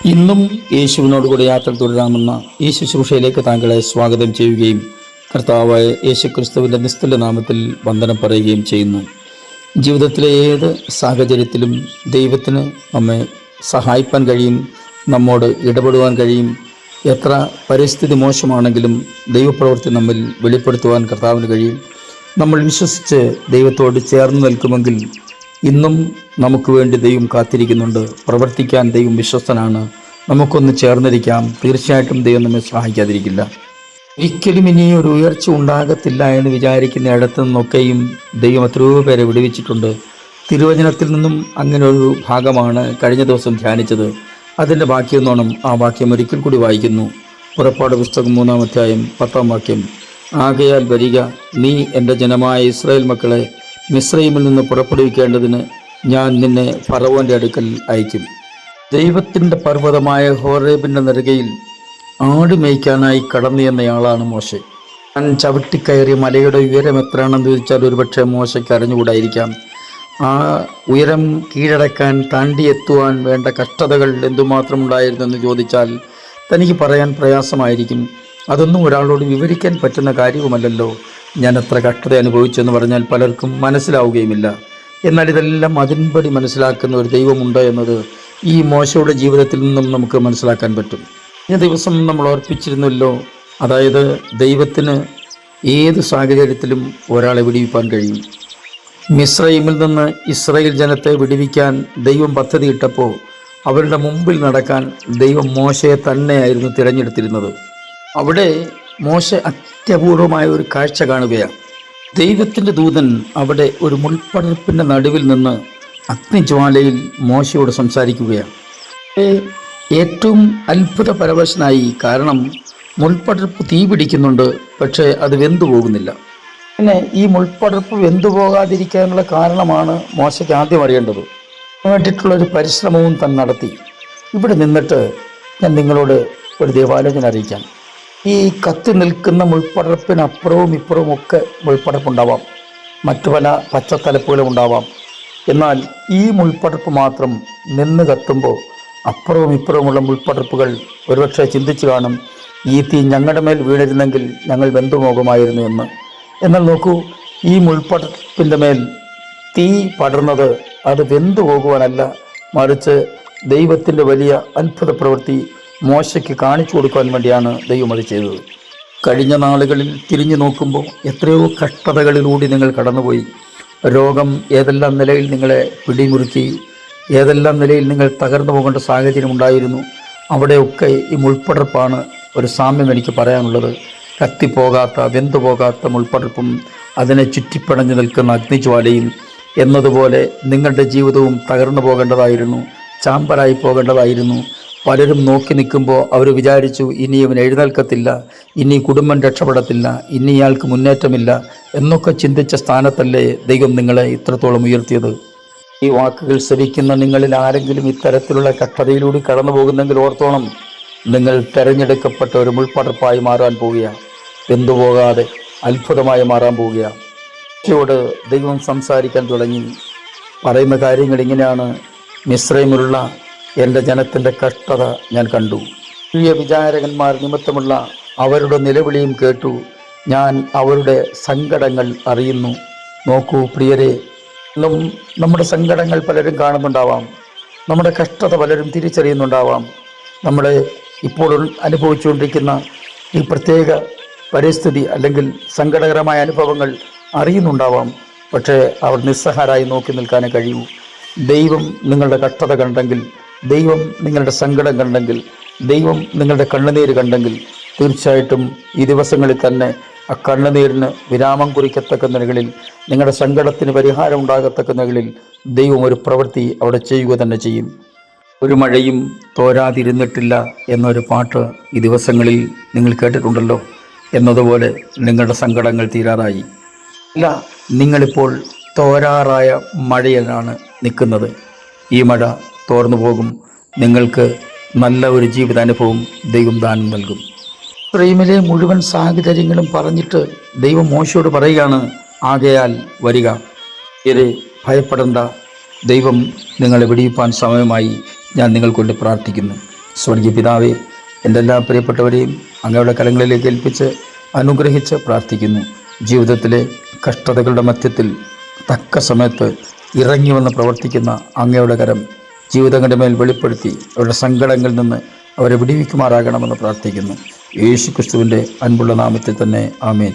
ഇന്നും യേശുവിനോട് കൂടി യാത്ര തുടരാമെന്ന ഈ ശുശ്രൂഷയിലേക്ക് താങ്കളെ സ്വാഗതം ചെയ്യുകയും കർത്താവായ യേശു ക്രിസ്തുവിന്റെ നിസ്തുല നാമത്തിൽ വന്ദനം പറയുകയും ചെയ്യുന്നു. ജീവിതത്തിലെ ഏത് സാഹചര്യത്തിലും ദൈവത്തിന് നമ്മെ സഹായിപ്പാൻ കഴിയും നമ്മോട് ഇടപെടുവാൻ കഴിയും. എത്ര പരിസ്ഥിതി മോശമാണെങ്കിലും ദൈവപ്രവൃത്തി നമ്മിൽ വെളിപ്പെടുത്തുവാൻ കർത്താവിന് കഴിയും. നമ്മൾ വിശ്വസിച്ച് ദൈവത്തോട് ചേർന്ന് നിൽക്കുമെങ്കിൽ ഇന്നും നമുക്ക് വേണ്ടി ദൈവം കാത്തിരിക്കുന്നുണ്ട്. പ്രവർത്തിക്കാൻ ദൈവം വിശ്വസ്തനാണ്. നമുക്കൊന്ന് ചേർന്നിരിക്കാം. തീർച്ചയായിട്ടും ദൈവം നമ്മെ സഹായിക്കാതിരിക്കില്ല. ഒരിക്കലും ഇനി ഒരു ഉയർച്ച ഉണ്ടാകത്തില്ല എന്ന് വിചാരിക്കുന്ന ഇടത്തു നിന്നൊക്കെയും ദൈവം എത്രയോ പേരെ വിടുവിച്ചിട്ടുണ്ട്. തിരുവചനത്തിൽ നിന്നും അങ്ങനെ ഒരു ഭാഗമാണ് കഴിഞ്ഞ ദിവസം ധ്യാനിച്ചത്. അതിന്റെ ബാക്കിയെന്നോണം ആ വാക്യം ഒരിക്കൽ കൂടി വായിക്കുന്നു. പുറപ്പാട് പുസ്തകം മൂന്നാം അധ്യായം പത്താം വാക്യം. ആകയാൽ വരിക നീ എന്റെ ജനമായ ഇസ്രായേൽ മക്കളെ മിശ്രൈമിൽ നിന്ന് പുറപ്പെടുവിക്കേണ്ടതിന് ഞാൻ നിന്നെ ഫറവോന്റെ അടുക്കൽ അയക്കും. ദൈവത്തിന്റെ പർവതമായ ഹോറേബിന്റെ നെറുകയിൽ ആട് മേയ്ക്കാനായി കടന്നു എന്നയാളാണ് മോശെ. ഞാൻ ചവിട്ടിക്കയറിയ മലയുടെ ഉയരം എത്രയാണെന്ന് ചോദിച്ചാൽ ഒരുപക്ഷെ മോശയ്ക്ക് അറിഞ്ഞുകൂടായിരിക്കാം. ആ ഉയരം കീഴടക്കാൻ താണ്ടി എത്തുവാൻ വേണ്ട കഷ്ടതകൾ എന്തുമാത്രം ഉണ്ടായിരുന്നെന്ന് ചോദിച്ചാൽ തനിക്ക് പറയാൻ പ്രയാസമായിരിക്കും. അതൊന്നും ഒരാളോട് വിവരിക്കാൻ പറ്റുന്ന കാര്യവുമല്ലല്ലോ. ഞാൻ എത്ര കഷ്ടത അനുഭവിച്ചെന്ന് പറഞ്ഞാൽ പലർക്കും മനസ്സിലാവുകയുമില്ല. എന്നാൽ ഇതെല്ലാം അതിൻപടി മനസ്സിലാക്കുന്ന ഒരു ദൈവമുണ്ട് എന്നത് ഈ മോശയുടെ ജീവിതത്തിൽ നിന്നും നമുക്ക് മനസ്സിലാക്കാൻ പറ്റും. ഈ ദിവസം നമ്മൾ ഓർപ്പിച്ചിരുന്നല്ലോ അതായത് ദൈവത്തിന് ഏത് സാഹചര്യത്തിലും ഒരാളെ വിടിവിപ്പാൻ കഴിയും. മിസ്രൈമിൽ നിന്ന് ഇസ്രയേൽ ജനത്തെ വിടിവിക്കാൻ ദൈവം പദ്ധതിയിട്ടപ്പോൾ അവരുടെ മുമ്പിൽ നടക്കാൻ ദൈവം മോശയെ തന്നെയായിരുന്നു തിരഞ്ഞെടുത്തിരുന്നത്. അവിടെ മോശ അത്യപൂർവമായ ഒരു കാഴ്ച കാണുകയാണ്. ദൈവത്തിന്റെ ദൂതൻ അവിടെ ഒരു മുൾപ്പടർപ്പിന്റെ നടുവിൽ നിന്ന് അഗ്നിജ്വാലയിൽ മോശയോട് സംസാരിക്കുകയാണ്. ഏറ്റവും അത്ഭുത പരവശനായി കാരണം മുൾപ്പടർപ്പ് തീ പിടിക്കുന്നുണ്ട് പക്ഷേ അത് വെന്തു പോകുന്നില്ല. പിന്നെ ഈ മുൾപ്പടർപ്പ് വെന്തു പോകാതിരിക്കാനുള്ള കാരണമാണ് മോശയ്ക്ക് ആദ്യം അറിയേണ്ടത്. വേണ്ടിയിട്ടുള്ളൊരു പരിശ്രമവും താൻ നടത്തി. ഇവിടെ നിന്നിട്ട് ഞാൻ നിങ്ങളോട് ഒരു ദേവാലോചന അറിയിക്കാം. ഈ കത്തി നിൽക്കുന്ന മുൾപ്പടർപ്പിനപ്പുറവും ഇപ്പുറവും ഒക്കെ മുൾപ്പടർപ്പുണ്ടാവാം. മറ്റു പല പച്ചത്തലപ്പുകളും ഉണ്ടാവാം. എന്നാൽ ഈ മുൾപ്പടർപ്പ് മാത്രം നിന്ന് കത്തുമ്പോൾ അപ്പുറവും ഇപ്പുറവുമുള്ള മുൾപ്പടർപ്പുകൾ ഒരുപക്ഷെ ചിന്തിച്ചു കാണും ഈ തീ ഞങ്ങളുടെ മേൽ വീണിരുന്നെങ്കിൽ ഞങ്ങൾ ബന്ധുമോകുമായിരുന്നു എന്ന്. എന്നാൽ നോക്കൂ ഈ മുൾപ്പടർപ്പിന്റെ മേൽ തീ പടർന്നത് അത് വെന്തു പോകുവാനല്ല മറിച്ച് ദൈവത്തിന്റെ വലിയ അത്ഭുത പ്രവൃത്തി മോശയ്ക്ക് കാണിച്ചു കൊടുക്കാൻ വേണ്ടിയാണ് ദൈവം അത് ചെയ്തത്. കഴിഞ്ഞ നാളുകളിൽ തിരിഞ്ഞു നോക്കുമ്പോൾ എത്രയോ കഷ്ടതകളിലൂടെ നിങ്ങൾ കടന്നുപോയി. രോഗം ഏതെല്ലാം നിലയിൽ നിങ്ങളെ പിടിമുറുക്കി ഏതെല്ലാം നിലയിൽ നിങ്ങൾ തകർന്നു പോകേണ്ട സാഹചര്യം ഉണ്ടായിരുന്നു. അവിടെയൊക്കെ ഈ മുൾപ്പടർപ്പാണ് ഒരു സാമ്യം എനിക്ക് പറയാനുള്ളത്. കത്തിപ്പോകാത്ത വെന്തുപോകാത്ത മുൾപ്പടർപ്പും അതിനെ ചുറ്റിപ്പടഞ്ഞു നിൽക്കുന്ന അഗ്നിജ്വാലയും എന്നതുപോലെ നിങ്ങളുടെ ജീവിതവും തകർന്നു പോകേണ്ടതായിരുന്നു ചാമ്പലായി പോകേണ്ടതായിരുന്നു. പലരും നോക്കി നിൽക്കുമ്പോൾ അവർ വിചാരിച്ചു ഇനി ഇവൻ എഴുന്നേൽക്കത്തില്ല ഇനി കുടുംബം രക്ഷപ്പെടത്തില്ല ഇനി ഇയാൾക്ക് മുന്നേറ്റമില്ല എന്നൊക്കെ ചിന്തിച്ച സ്ഥാനത്തല്ലേ ദൈവം നിങ്ങളെ ഇത്രത്തോളം ഉയർത്തിയത്. ഈ വാക്കുകൾ ശ്രവിക്കുന്ന നിങ്ങളിൽ ആരെങ്കിലും ഇത്തരത്തിലുള്ള കഷ്ടതയിലൂടെ കടന്നു പോകുന്നെങ്കിൽ ഓർത്തോണം നിങ്ങൾ തിരഞ്ഞെടുക്കപ്പെട്ട ഒരു മുൾപ്പടർപ്പായി മാറാൻ പോവുകയാണ് വെന്തുപോകാതെ അത്ഭുതമായി മാറാൻ പോവുകയാണ് ദൈവം സംസാരിക്കാൻ തുടങ്ങി. പറയുന്ന കാര്യങ്ങൾ ഇങ്ങനെയാണ്. മിശ്രമിലുള്ള എന്റെ ജനത്തിന്റെ കഷ്ടത ഞാൻ കണ്ടു. പ്രിയ വിചാരകന്മാർ നിമിത്തമുള്ള അവരുടെ നിലവിളിയും കേട്ടു. ഞാൻ അവരുടെ സങ്കടങ്ങൾ അറിയുന്നു. നോക്കൂ പ്രിയരെ ഇന്നും നമ്മുടെ സങ്കടങ്ങൾ പലരും കാണുന്നുണ്ടാവാം. നമ്മുടെ കഷ്ടത പലരും തിരിച്ചറിയുന്നുണ്ടാവാം. നമ്മൾ ഇപ്പോൾ അനുഭവിച്ചുകൊണ്ടിരിക്കുന്ന ഈ പ്രത്യേക പരിസ്ഥിതി അല്ലെങ്കിൽ സങ്കടകരമായ അനുഭവങ്ങൾ അറിയുന്നുണ്ടാവാം. പക്ഷേ അവർ നിസ്സഹാരായി നോക്കി നിൽക്കാനേ കഴിയൂ. ദൈവം നിങ്ങളുടെ കഷ്ടത കണ്ടെങ്കിൽ ദൈവം നിങ്ങളുടെ സങ്കടം കണ്ടെങ്കിൽ ദൈവം നിങ്ങളുടെ കണ്ണുനീര് കണ്ടെങ്കിൽ തീർച്ചയായിട്ടും ഈ ദിവസങ്ങളിൽ തന്നെ ആ കണ്ണുനീരിന് വിരാമം കുറിക്കത്തക്ക നിലകളിൽ നിങ്ങളുടെ സങ്കടത്തിന് പരിഹാരം ഉണ്ടാകത്തക്ക നിലകളിൽ ദൈവം ഒരു പ്രവൃത്തി അവിടെ ചെയ്യുക തന്നെ ചെയ്യും. ഒരു മഴയും തോരാതിരുന്നിട്ടില്ല എന്നൊരു പാട്ട് ഈ ദിവസങ്ങളിൽ നിങ്ങൾ കേട്ടിട്ടുണ്ടല്ലോ. എന്നതുപോലെ നിങ്ങളുടെ സങ്കടങ്ങൾ തീരാറായി. ഇല്ല നിങ്ങളിപ്പോൾ തോരാറായ മഴയിലാണ് നിൽക്കുന്നത്. ഈ മഴ തോർന്നു പോകും. നിങ്ങൾക്ക് നല്ല ഒരു ജീവിതാനുഭവം ദൈവം ദാനം നൽകും. ഇസ്രൈമിലെ മുഴുവൻ സാഹചര്യങ്ങളും പറഞ്ഞിട്ട് ദൈവം മോശയോട് പറയുകയാണ് ആകയാൽ വരിക. ഇരെ ഭയപ്പെടേണ്ട. ദൈവം നിങ്ങളെ വെടിയിപ്പാൻ സമയമായി ഞാൻ നിങ്ങൾക്കൊണ്ട് പ്രാർത്ഥിക്കുന്നു. സ്വർഗീയ പിതാവേ എന്റെ എല്ലാ പ്രിയപ്പെട്ടവരെയും അങ്ങയുടെ കലങ്ങളിലേക്ക് ഏൽപ്പിച്ച് അനുഗ്രഹിച്ച് പ്രാർത്ഥിക്കുന്നു. ജീവിതത്തിലെ കഷ്ടതകളുടെ മധ്യത്തിൽ തക്ക സമയത്ത് ഇറങ്ങി വന്ന് പ്രവർത്തിക്കുന്ന അങ്ങയുടെ കരം ജീവിതങ്ങളുടെ മേൽ വെളിപ്പെടുത്തി അവരുടെ സങ്കടങ്ങളിൽ നിന്ന് അവരെ വിടിവിക്കുമാറാകണമെന്ന് പ്രാർത്ഥിക്കുന്നു. യേശു ക്രിസ്തുവിന്റെ അൻപുള്ള നാമത്തിൽ തന്നെ ആമേൻ.